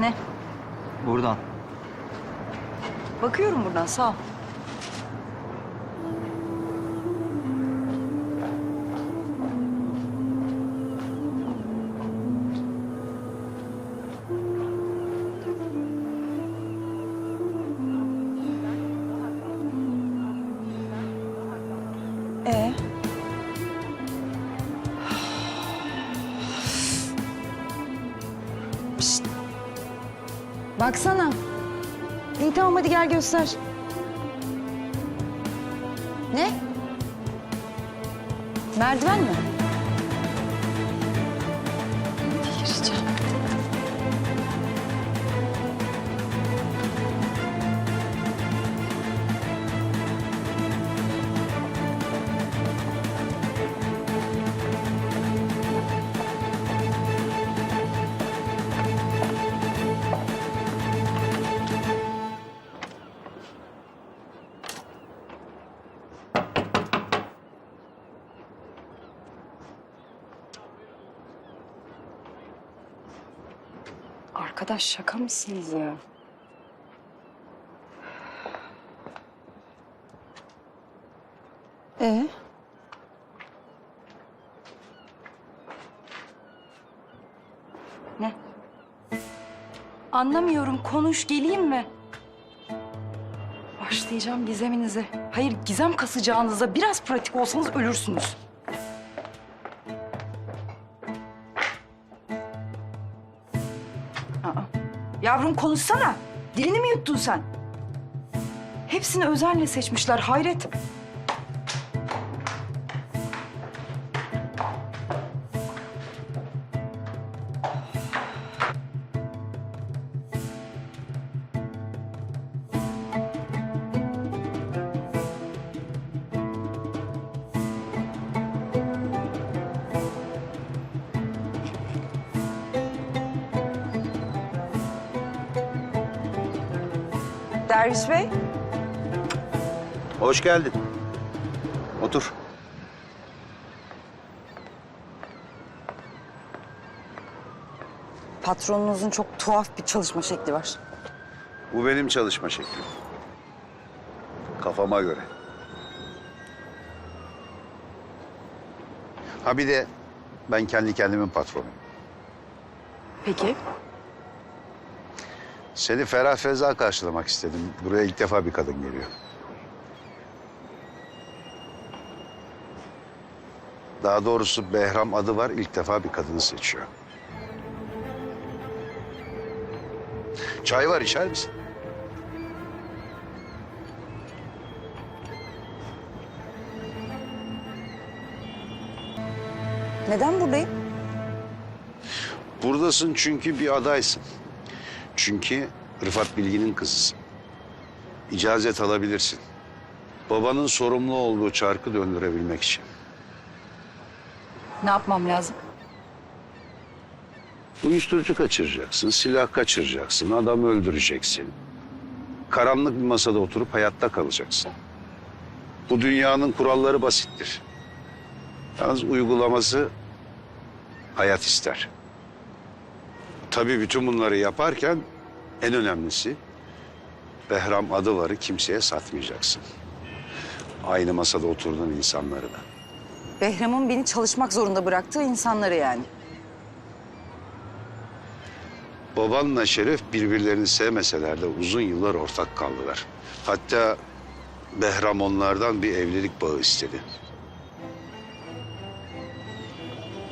Ne? Buradan. Bakıyorum buradan sağ ol. Baksana. İyi tamam hadi gel göster. Ne? Merdiven mi? Arkadaş şaka mısınız ya? Ee? Ne? Anlamıyorum. Konuş geleyim mi? Başlayacağım gizeminize. Hayır gizem kasacağınıza biraz pratik olsanız ölürsünüz. Yavrum konuşsana. Dilini mi yuttun sen? Hepsini özenle seçmişler hayret. Derviş Bey. Hoş geldin. Otur. Patronunuzun çok tuhaf bir çalışma şekli var. Bu benim çalışma şeklim. Kafama göre. Ha bir de ben kendi kendimin patronuyum. Peki. Seni ferah feza karşılamak istedim. Buraya ilk defa bir kadın geliyor. Daha doğrusu Behram adı var. ilk defa bir kadını seçiyor. Çay var içer misin? Neden buradayım? Buradasın çünkü bir adaysın. Çünkü Rıfat Bilgin'in kızısın. İcazet alabilirsin. Babanın sorumlu olduğu çarkı döndürebilmek için. Ne yapmam lazım? Uyuşturucu kaçıracaksın, silah kaçıracaksın, adam öldüreceksin. Karanlık bir masada oturup hayatta kalacaksın. Bu dünyanın kuralları basittir. Yalnız uygulaması hayat ister. Tabii bütün bunları yaparken en önemlisi Behram adı varı kimseye satmayacaksın. Aynı masada oturduğun insanları da. Behram'ın beni çalışmak zorunda bıraktığı insanları yani. Babanla Şeref birbirlerini sevmeseler de uzun yıllar ortak kaldılar. Hatta Behram onlardan bir evlilik bağı istedi.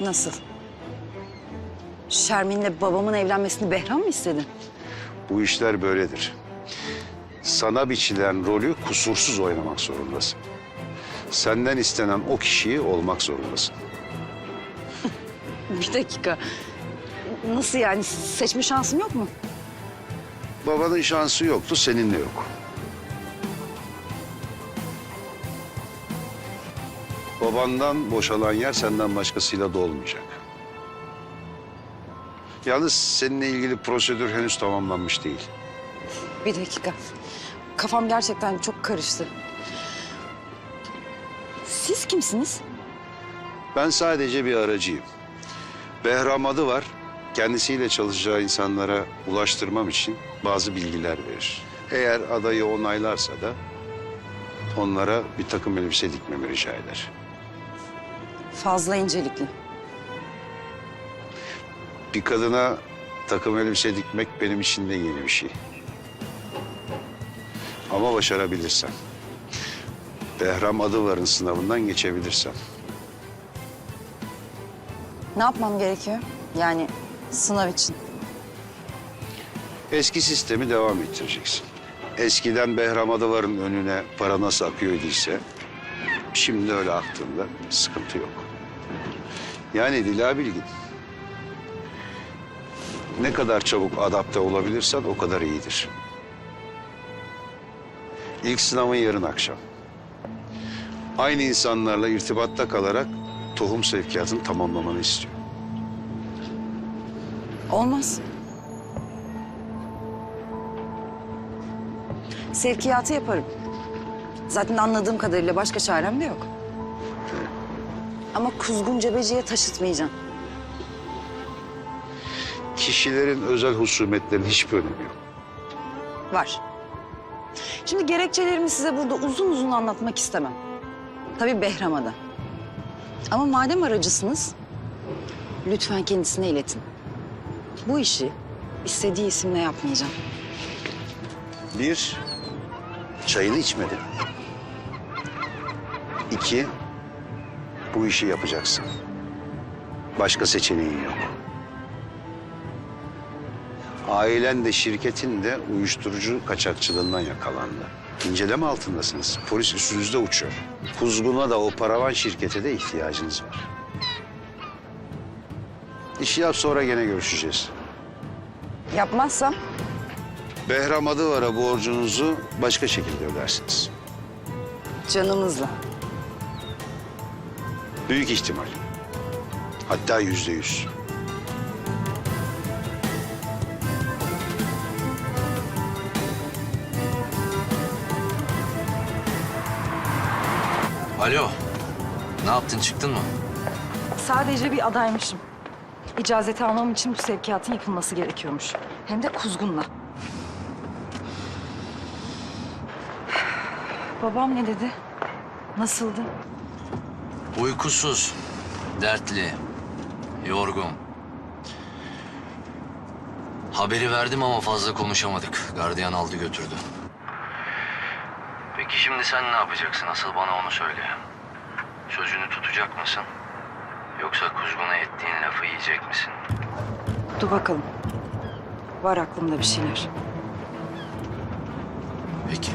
Nasıl? Şermin'le babamın evlenmesini Behram mı istedi? Bu işler böyledir. Sana biçilen rolü kusursuz oynamak zorundasın. Senden istenen o kişiyi olmak zorundasın. Bir dakika. Nasıl yani? Seçme şansım yok mu? Babanın şansı yoktu, senin de yok. Babandan boşalan yer senden başkasıyla dolmayacak. Yalnız seninle ilgili prosedür henüz tamamlanmış değil. Bir dakika. Kafam gerçekten çok karıştı. Siz kimsiniz? Ben sadece bir aracıyım. Behram adı var. kendisiyle çalışacağı insanlara ulaştırmam için bazı bilgiler verir. Eğer adayı onaylarsa da onlara bir takım elbise dikmemi rica eder. Fazla incelikli. Bir kadına takım elbise dikmek benim için de yeni bir şey. Ama başarabilirsem. Behram Adıvar'ın sınavından geçebilirsem. Ne yapmam gerekiyor? Yani sınav için. Eski sistemi devam ettireceksin. Eskiden Behram Adıvar'ın önüne para nasıl akıyor idiyse... ...şimdi öyle aktığında sıkıntı yok. Yani Dila Bilgin... ...ne kadar çabuk adapte olabilirsen o kadar iyidir. İlk sınavın yarın akşam. Aynı insanlarla irtibatta kalarak tohum sevkiyatını tamamlamanı istiyor. Olmaz. Sevkiyatı yaparım. Zaten anladığım kadarıyla başka çarem de yok. Ama kuzgun cebeciye taşıtmayacağım. Kişilerin özel husumetlerinin hiçbir önemi yok. Var. Şimdi gerekçelerimi size burada uzun uzun anlatmak istemem. Tabii Behram'a da. Ama madem aracısınız, lütfen kendisine iletin. Bu işi istediği isimle yapmayacağım. Bir, çayını içmedin. İki, bu işi yapacaksın. Başka seçeneğin yok. Ailen de şirketin de uyuşturucu kaçakçılığından yakalandı. İnceleme altındasınız. Polis üstünüzde uçuyor. Kuzgun'a da o paravan şirkete de ihtiyacınız var. İşi yap sonra gene görüşeceğiz. Yapmazsam Behram Adıvar'a borcunuzu başka şekilde ödersiniz. canımızla. Büyük ihtimal. Hatta yüzde yüz. Alo. Ne yaptın çıktın mı? Sadece bir adaymışım. İcazeti almam için bu sevkiyatın yapılması gerekiyormuş. Hem de kuzgunla. Babam ne dedi? Nasıldı? Uykusuz, dertli, yorgun. Haberi verdim ama fazla konuşamadık. Gardiyan aldı götürdü. Şimdi sen ne yapacaksın? Asıl bana onu söyle. Sözünü tutacak mısın? Yoksa kuzguna ettiğin lafı yiyecek misin? Dur bakalım. Var aklımda bir şeyler. Peki.